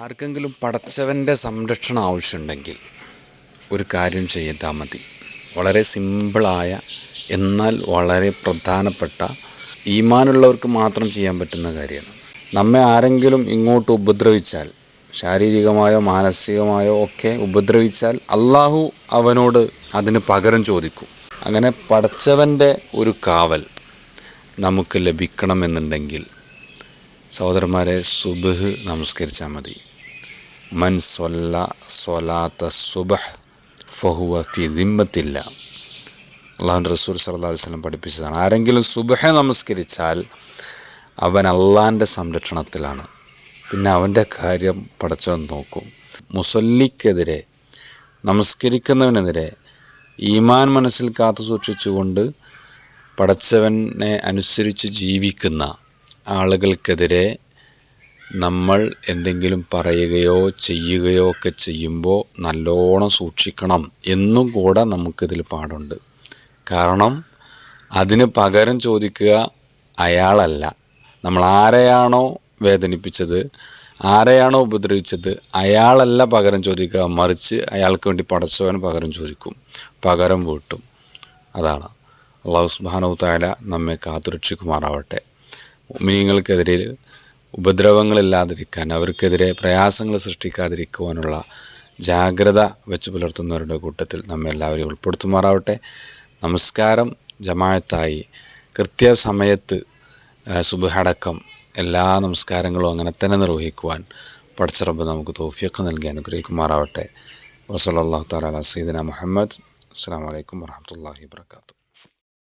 ആർക്കെങ്കിലും പടച്ചവന്റെ സംരക്ഷണം ആവശ്യമുണ്ടെങ്കിൽ ഒരു കാര്യം ചെയ്താൽ മതി. വളരെ സിമ്പിളായ എന്നാൽ വളരെ പ്രധാനപ്പെട്ട ഈമാനുള്ളവർക്ക് മാത്രം ചെയ്യാൻ പറ്റുന്ന കാര്യമാണ്. നമ്മെ ആരെങ്കിലും ഇങ്ങോട്ട് ഉപദ്രവിച്ചാൽ ശാരീരികമായോ മാനസികമായോ ഒക്കെ ഉപദ്രവിച്ചാൽ അള്ളാഹു അവനോട് അതിന് പകരം ചോദിക്കും. അങ്ങനെ പടച്ചവന്റെ ഒരു കാവൽ നമുക്ക് ലഭിക്കണമെന്നുണ്ടെങ്കിൽ സഹോദരന്മാരെ സുബഹ് നമസ്കരിച്ചാൽ മതി. മൻ സൊല്ല സൊലാത്ത സുബഹ് ഫഹുവ ഫി ദിമ്മത്തില്ല. അള്ളാഹു റസൂൽ സല്ലാ വസ്ലം പഠിപ്പിച്ചതാണ് ആരെങ്കിലും സുബഹ നമസ്കരിച്ചാൽ അവൻ അള്ളാന്റെ സംരക്ഷണത്തിലാണ്. പിന്നെ അവന്റെ കാര്യം പടച്ചവൻ നോക്കും. മുസല്ലിക്കെതിരെ നമസ്കരിക്കുന്നവനെതിരെ ഈമാൻ മനസ്സിൽ കാത്തു സൂക്ഷിച്ചുകൊണ്ട് പടച്ചവനെ അനുസരിച്ച് ജീവിക്കുന്ന ആളുകൾക്കെതിരെ നമ്മൾ എന്തെങ്കിലും പറയുകയോ ചെയ്യുകയോ ഒക്കെ ചെയ്യുമ്പോൾ നല്ലോണം സൂക്ഷിക്കണം എന്നും കൂടെ നമുക്കിതിൽ പാടുണ്ട്. കാരണം അതിന് പകരം ചോദിക്കുക അയാളല്ല. നമ്മൾ ആരെയാണോ വേദനിപ്പിച്ചത് ആരെയാണോ ഉപദ്രവിച്ചത് അയാളല്ല പകരം ചോദിക്കുക മറിച്ച് അയാൾക്ക് വേണ്ടി പടച്ചവൻ പകരം ചോദിക്കും പകരം വീട്ടും. അതാണ്. അള്ളാഹു സുബാനു താല നമ്മെ കാത്തുരക്ഷിക്കുമാറാവട്ടെ. മീങ്ങൾക്കെതിരെ ഉപദ്രവങ്ങളില്ലാതിരിക്കാൻ അവർക്കെതിരെ പ്രയാസങ്ങൾ സൃഷ്ടിക്കാതിരിക്കുവാനുള്ള ജാഗ്രത വെച്ച് പുലർത്തുന്നവരുടെ കൂട്ടത്തിൽ നമ്മെ എല്ലാവരെയും ഉൾപ്പെടുത്തുമാറാവട്ടെ. നമസ്കാരം. ജമായത്തായി കൃത്യസമയത്ത് സുബഹടക്കം എല്ലാ നമസ്കാരങ്ങളും അങ്ങനെ തന്നെ നിർവഹിക്കുവാൻ പഠിച്ചറബ് നമുക്ക് തോഫിയൊക്കെ നൽകി അനുഗ്രഹിക്കുമാറാവട്ടെ. വസലല്ലാഹു താല സീദന മുഹമ്മദ്. അസ്സാം വലൈക്കും വാഹമത്തല്ലാഹി വാത്തു